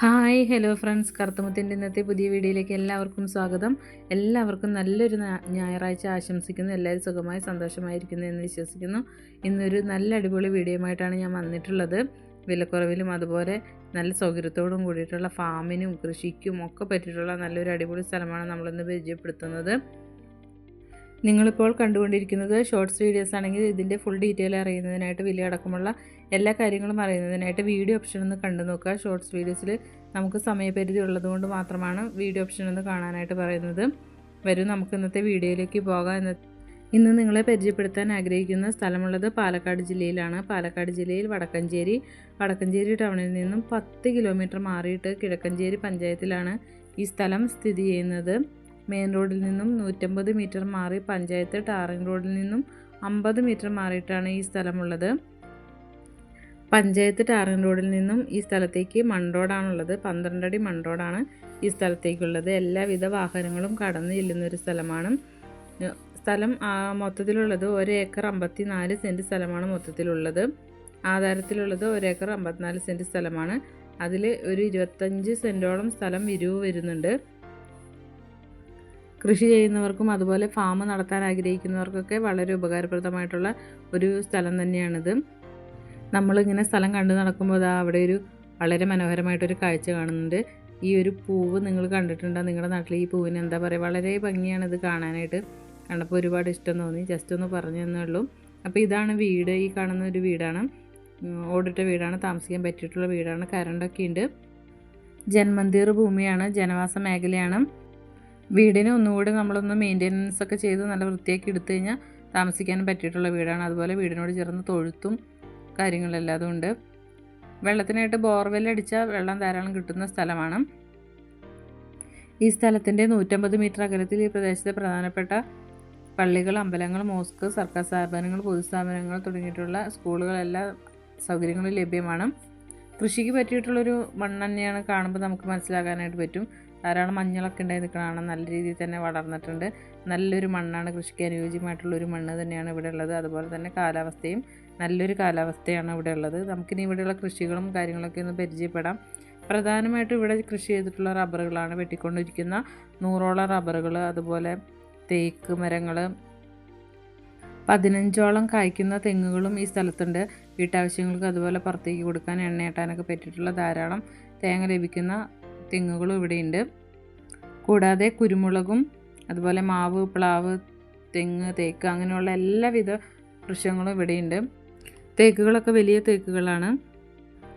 Hi hello friends. കറുത്തമുത്തിന്റെ ഇന്നത്തെ പുതിയ വീഡിയോയിലേക്ക് എല്ലാവർക്കും സ്വാഗതം. എല്ലാവർക്കും നല്ലൊരു ഞായറാഴ്ച ആശംസിക്കുന്നു. എല്ലാവരും സുഖമായി സന്തോഷമായിരിക്കുന്നു എന്ന് വിശ്വസിക്കുന്നു. ഇന്നൊരു നല്ല അടിപൊളി വീഡിയോയുമായിട്ടാണ് ഞാൻ വന്നിട്ടുള്ളത്. വിലക്കുറവിലും അതുപോലെ നല്ല സൗകര്യത്തോടും കൂടിയിട്ടുള്ള ഫാമിനും കൃഷിക്കും ഒക്കെ പറ്റിയിട്ടുള്ള നല്ലൊരു അടിപൊളി സ്ഥലമാണ് നമ്മളിന്ന് പരിചയപ്പെടുത്തുന്നത്. നിങ്ങളിപ്പോൾ കണ്ടുകൊണ്ടിരിക്കുന്നത് ഷോർട്സ് വീഡിയോസ് ആണെങ്കിൽ ഇതിന്റെ ഫുൾ ഡീറ്റെയിൽ അറിയുന്നതിനായിട്ട് വലിയ അടക്കമുള്ള എല്ലാ കാര്യങ്ങളും അറിയുന്നതിനായിട്ട് വീഡിയോ ഓപ്ഷൻ ഒന്ന് കണ്ടു നോക്കുക. ഷോർട്സ് വീഡിയോസിൽ നമുക്ക് സമയപരിധി ഉള്ളതുകൊണ്ട് മാത്രമാണ് വീഡിയോ ഓപ്ഷൻ ഒന്ന് കാണാനായിട്ട് പറയുന്നത്. വരും നമുക്ക് ഇന്നത്തെ വീഡിയോയിലേക്ക് പോകാം. എന്ന ഇന്ന് നിങ്ങളെ പരിചയപ്പെടുത്താൻ ആഗ്രഹിക്കുന്ന സ്ഥലമുള്ളത് പാലക്കാട് ജില്ലയിലാണ്. പാലക്കാട് ജില്ലയിൽ വടക്കഞ്ചേരി വടക്കഞ്ചേരി ടൗണിൽ നിന്നും പത്ത് കിലോമീറ്റർ മാറിയിട്ട് കിഴക്കഞ്ചേരി പഞ്ചായത്തിലാണ് ഈ സ്ഥലം സ്ഥിതി ചെയ്യുന്നത്. മെയിൻ റോഡിൽ നിന്നും നൂറ്റമ്പത് മീറ്റർ മാറി പഞ്ചായത്ത് ടാറിംഗ് റോഡിൽ നിന്നും അമ്പത് മീറ്റർ മാറിയിട്ടാണ് ഈ സ്ഥലമുള്ളത്. പഞ്ചായത്ത് ടാറിംഗ് റോഡിൽ നിന്നും ഈ സ്ഥലത്തേക്ക് മൺറോഡാണുള്ളത് പന്ത്രണ്ടടി മൺറോഡാണ് ഈ സ്ഥലത്തേക്കുള്ളത്. എല്ലാവിധ വാഹനങ്ങളും കടന്നു ചെല്ലുന്നൊരു സ്ഥലമാണ്. സ്ഥലം മൊത്തത്തിലുള്ളത് ഒരു ഏക്കർ അമ്പത്തി നാല് സെന്റ് സ്ഥലമാണ് മൊത്തത്തിലുള്ളത്. ആധാരത്തിലുള്ളത് ഒരു ഏക്കർ അമ്പത്തിനാല് സെന്റ് സ്ഥലമാണ്. അതിൽ ഒരു ഇരുപത്തഞ്ച് സെന്റോളം സ്ഥലം വിരിവ് വരുന്നുണ്ട്. കൃഷി ചെയ്യുന്നവർക്കും അതുപോലെ ഫാം നടത്താൻ ആഗ്രഹിക്കുന്നവർക്കൊക്കെ വളരെ ഉപകാരപ്രദമായിട്ടുള്ള ഒരു സ്ഥലം തന്നെയാണിത്. നമ്മളിങ്ങനെ സ്ഥലം കണ്ടു നടക്കുമ്പോൾ അതാ അവിടെ ഒരു വളരെ മനോഹരമായിട്ടൊരു കാഴ്ച കാണുന്നുണ്ട്. ഈ ഒരു പൂവ് നിങ്ങൾ കണ്ടിട്ടുണ്ടോ? നിങ്ങളുടെ നാട്ടിൽ ഈ പൂവിന് എന്താ പറയുക? വളരെ ഭംഗിയാണിത് കാണാനായിട്ട്. കണ്ടപ്പോൾ ഒരുപാട് ഇഷ്ടം തോന്നി. ജസ്റ്റ് ഒന്ന് പറഞ്ഞു തന്നേ ഉള്ളൂ. അപ്പോൾ ഇതാണ് വീട്. ഈ കാണുന്ന ഒരു വീടാണ്. ഓടിട്ട വീടാണ്. താമസിക്കാൻ പറ്റിയിട്ടുള്ള വീടാണ്. കരണ്ടൊക്കെ ഉണ്ട്. ജന്മന്തിർ ഭൂമിയാണ്. ജനവാസ മേഖലയാണ്. വീടിന് ഒന്നുകൂടി നമ്മളൊന്ന് മെയിന്റെനൻസ് ഒക്കെ ചെയ്ത് നല്ല വൃത്തിയാക്കി എടുത്തു കഴിഞ്ഞാൽ താമസിക്കാനും പറ്റിയിട്ടുള്ള വീടാണ്. അതുപോലെ വീടിനോട് ചേർന്ന് തൊഴുത്തും കാര്യങ്ങളെല്ലാം ഉണ്ട് വെള്ളത്തിനായിട്ട് ബോർവെൽ അടിച്ചാൽ വെള്ളം ധാരാളം കിട്ടുന്ന സ്ഥലമാണ്. ഈ സ്ഥലത്തിന്റെ നൂറ്റമ്പത് മീറ്റർ അകലത്തിൽ ഈ പ്രദേശത്തെ പ്രധാനപ്പെട്ട പള്ളികൾ അമ്പലങ്ങൾ മോസ്ക് സർക്കാർ സ്ഥാപനങ്ങൾ പൊതുസ്ഥാപനങ്ങൾ തുടങ്ങിയിട്ടുള്ള സ്കൂളുകളെല്ലാം സൗകര്യങ്ങളും ലഭ്യമാണ്. കൃഷിക്ക് പറ്റിയിട്ടുള്ളൊരു മണ്ണ് തന്നെയാണ് കാണുമ്പോൾ നമുക്ക് മനസ്സിലാക്കാനായിട്ട് പറ്റും. ധാരാളം മഞ്ഞളൊക്കെ ഉണ്ടായി നിൽക്കണതാണ് നല്ല രീതിയിൽ തന്നെ വളർന്നിട്ടുണ്ട്. നല്ലൊരു മണ്ണാണ് കൃഷിക്ക് അനുയോജ്യമായിട്ടുള്ള ഒരു മണ്ണ് തന്നെയാണ് ഇവിടെ ഉള്ളത്. അതുപോലെ തന്നെ കാലാവസ്ഥയും നല്ലൊരു കാലാവസ്ഥയാണ് ഇവിടെ ഉള്ളത്. നമുക്കിനി ഇവിടെയുള്ള കൃഷികളും കാര്യങ്ങളൊക്കെ ഒന്ന് പരിചയപ്പെടാം. പ്രധാനമായിട്ടും ഇവിടെ കൃഷി ചെയ്തിട്ടുള്ള റബ്ബറുകളാണ് വെട്ടിക്കൊണ്ടിരിക്കുന്ന. നൂറോളം റബ്ബറുകൾ അതുപോലെ തേക്ക് മരങ്ങൾ പതിനഞ്ചോളം കായ്ക്കുന്ന തെങ്ങുകളും ഈ സ്ഥലത്തുണ്ട്. വീട്ടാവശ്യങ്ങൾക്ക് അതുപോലെ പുറത്തേക്ക് കൊടുക്കാൻ എണ്ണയാട്ടാനൊക്കെ പറ്റിയിട്ടുള്ള ധാരാളം തേങ്ങ ലഭിക്കുന്ന തെങ്ങുകളും ഇവിടെയുണ്ട്. കൂടാതെ കുരുമുളകും അതുപോലെ മാവ് പ്ലാവ് തെങ്ങ് തേക്ക് അങ്ങനെയുള്ള എല്ലാവിധ വൃക്ഷങ്ങളും ഇവിടെയുണ്ട്. തേക്കുകളൊക്കെ വലിയ തേക്കുകളാണ്.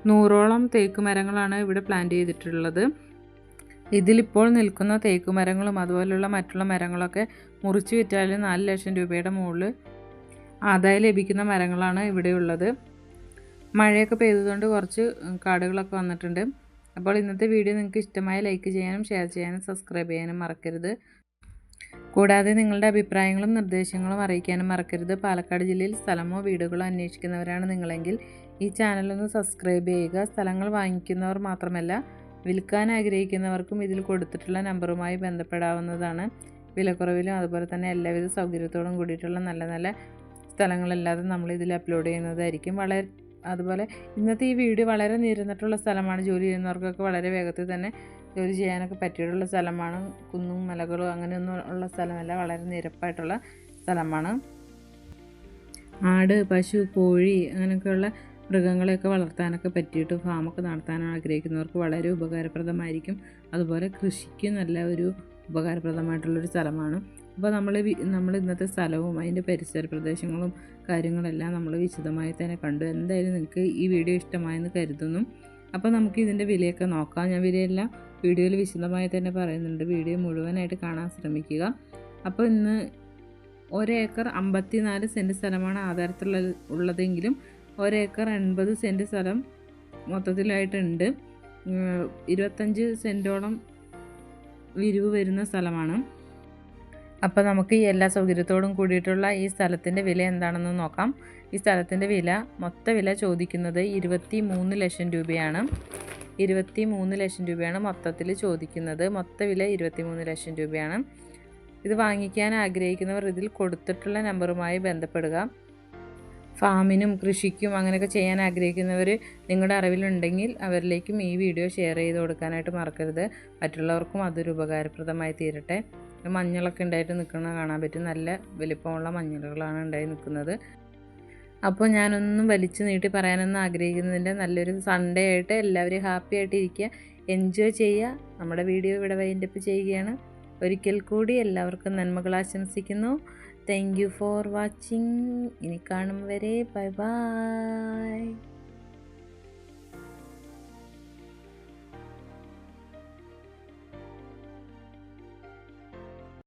നൂറോളം തേക്ക് മരങ്ങളാണ് ഇവിടെ പ്ലാന്റ് ചെയ്തിട്ടുള്ളത്. ഇതിലിപ്പോൾ നിൽക്കുന്ന തേക്ക് മരങ്ങളും അതുപോലെയുള്ള മറ്റുള്ള മരങ്ങളൊക്കെ മുറിച്ച് വിറ്റാൽ നാല് ലക്ഷം രൂപയുടെ മുകളിൽ ആദായം ലഭിക്കുന്ന മരങ്ങളാണ് ഇവിടെയുള്ളത്. മഴയൊക്കെ പെയ്തതുകൊണ്ട് കുറച്ച് കാടുകളൊക്കെ വന്നിട്ടുണ്ട്. അപ്പോൾ ഇന്നത്തെ വീഡിയോ നിങ്ങൾക്ക് ഇഷ്ടമായ ലൈക്ക് ചെയ്യാനും ഷെയർ ചെയ്യാനും സബ്സ്ക്രൈബ് ചെയ്യാനും മറക്കരുത്. കൂടാതെ നിങ്ങളുടെ അഭിപ്രായങ്ങളും നിർദ്ദേശങ്ങളും അറിയിക്കാനും മറക്കരുത്. പാലക്കാട് ജില്ലയിൽ സ്ഥലമോ വീടുകളോ അന്വേഷിക്കുന്നവരാണ് നിങ്ങളെങ്കിൽ ഈ ചാനലൊന്ന് സബ്സ്ക്രൈബ് ചെയ്യുക. സ്ഥലങ്ങൾ വാങ്ങിക്കുന്നവർ മാത്രമല്ല വിൽക്കാൻ ആഗ്രഹിക്കുന്നവർക്കും ഇതിൽ കൊടുത്തിട്ടുള്ള നമ്പറുമായി ബന്ധപ്പെടാവുന്നതാണ്. വിലക്കുറവിലും അതുപോലെ തന്നെ എല്ലാവിധ സൗകര്യത്തോടും കൂടിയിട്ടുള്ള നല്ല നല്ല സ്ഥലങ്ങളല്ലാതെ നമ്മൾ ഇതിൽ അപ്ലോഡ് ചെയ്യുന്നതായിരിക്കും. വളരെ അതുപോലെ ഇന്നത്തെ ഈ വീട് വളരെ നിരന്നിട്ടുള്ള സ്ഥലമാണ്. ജോലി ചെയ്യുന്നവർക്കൊക്കെ വളരെ വേഗത്തിൽ തന്നെ ജോലി ചെയ്യാനൊക്കെ പറ്റിയിട്ടുള്ള സ്ഥലമാണ്. കുന്നും മലകളും അങ്ങനെയൊന്നും ഉള്ള സ്ഥലമല്ല. വളരെ നിരപ്പായിട്ടുള്ള സ്ഥലമാണ്. ആട് പശു കോഴി അങ്ങനെയൊക്കെയുള്ള മൃഗങ്ങളെയൊക്കെ വളർത്താനൊക്കെ പറ്റിയിട്ട് ഫാമൊക്കെ നടത്താൻ ആഗ്രഹിക്കുന്നവർക്ക് വളരെ ഉപകാരപ്രദമായിരിക്കും. അതുപോലെ കൃഷിക്ക് നല്ല ഒരു ഉപകാരപ്രദമായിട്ടുള്ളൊരു സ്ഥലമാണ്. അപ്പോൾ നമ്മൾ നമ്മൾ ഇന്നത്തെ സ്ഥലവും അതിന്റെ പരിസര പ്രദേശങ്ങളും കാര്യങ്ങളെല്ലാം നമ്മൾ വിശദമായി തന്നെ കണ്ടു. എന്തായാലും നിങ്ങൾക്ക് ഈ വീഡിയോ ഇഷ്ടമായെന്ന് കരുതുന്നു. അപ്പോൾ നമുക്ക് ഇതിന്റെ വിലയൊക്കെ നോക്കാം. ഞാൻ വിലയെല്ലാം വീഡിയോയിൽ വിശദമായി തന്നെ പറയുന്നുണ്ട്. വീഡിയോ മുഴുവനായിട്ട് കാണാൻ ശ്രമിക്കുക. അപ്പോൾ ഇന്ന് ഒരേക്കർ അമ്പത്തിനാല് സെന്റ് സ്ഥലമാണ് ആധാരത്തിലുള്ള ഉള്ളതെങ്കിലും ഒരേക്കർ എൺപത് സെന്റ് സ്ഥലം മൊത്തത്തിലായിട്ടുണ്ട്. ഇരുപത്തഞ്ച് സെന്റോളം വിരിവ് വരുന്ന സ്ഥലമാണ്. അപ്പോൾ നമുക്ക് ഈ എല്ലാ സൗകര്യത്തോടും കൂടിയിട്ടുള്ള ഈ സ്ഥലത്തിന്റെ വില എന്താണെന്ന് നോക്കാം. ഈ സ്ഥലത്തിന്റെ വില മൊത്ത വില ചോദിക്കുന്നത് ഇരുപത്തി മൂന്ന് ലക്ഷം രൂപയാണ്. ഇരുപത്തി മൂന്ന് ലക്ഷം രൂപയാണ് മൊത്തത്തിൽ ചോദിക്കുന്നത്. മൊത്ത വില ഇരുപത്തി മൂന്ന് ലക്ഷം രൂപയാണ്. ഇത് വാങ്ങിക്കാൻ ആഗ്രഹിക്കുന്നവർ ഇതിൽ കൊടുത്തിട്ടുള്ള നമ്പറുമായി ബന്ധപ്പെടുക. ഫാമിനും കൃഷിക്കും അങ്ങനെയൊക്കെ ചെയ്യാൻ ആഗ്രഹിക്കുന്നവർ നിങ്ങളുടെ അറിവിലുണ്ടെങ്കിൽ അവരിലേക്കും ഈ വീഡിയോ ഷെയർ ചെയ്ത് കൊടുക്കാനായിട്ട് മറക്കരുത്. മറ്റുള്ളവർക്കും അതൊരു ഉപകാരപ്രദമായി തീരട്ടെ. മഞ്ഞളൊക്കെ ഉണ്ടായിട്ട് നിൽക്കുന്നത് കാണാൻ പറ്റും. നല്ല വലിപ്പമുള്ള മഞ്ഞളുകളാണ് ഉണ്ടായി നിൽക്കുന്നത്. അപ്പോൾ ഞാനൊന്നും വലിച്ചു നീട്ടി പറയാനൊന്നും ആഗ്രഹിക്കുന്നില്ല. നല്ലൊരു സൺഡേ ആയിട്ട് എല്ലാവരും ഹാപ്പി ആയിട്ട് ഇരിക്കുക. എൻജോയ് ചെയ്യുക. നമ്മുടെ വീഡിയോ ഇവിടെ വൈൻഡപ്പ് ചെയ്യുകയാണ്. ഒരിക്കൽ കൂടി എല്ലാവർക്കും നന്മകൾ ആശംസിക്കുന്നു. താങ്ക് യു ഫോർ വാച്ചിങ് ഇനി കാണും വരെ. Bye bye